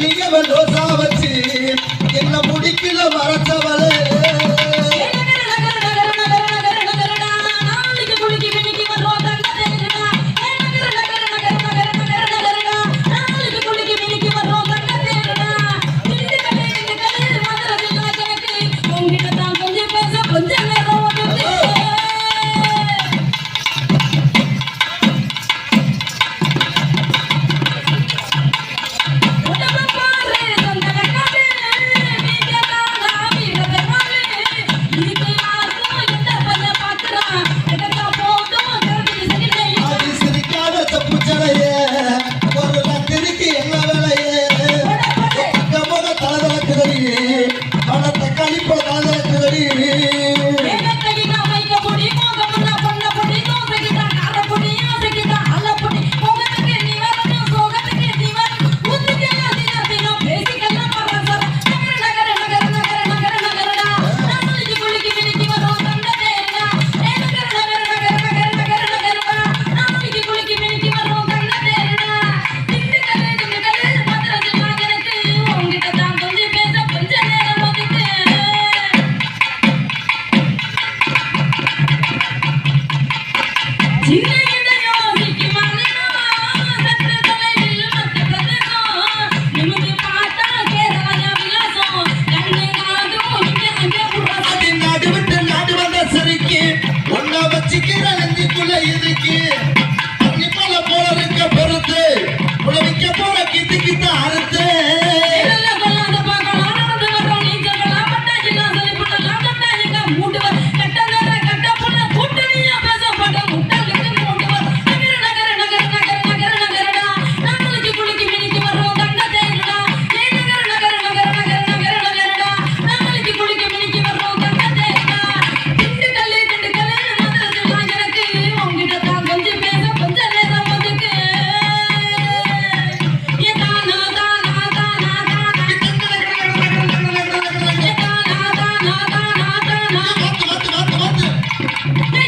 வச்சியவன் ரோசா வச்சி Yeah. ¡Ven!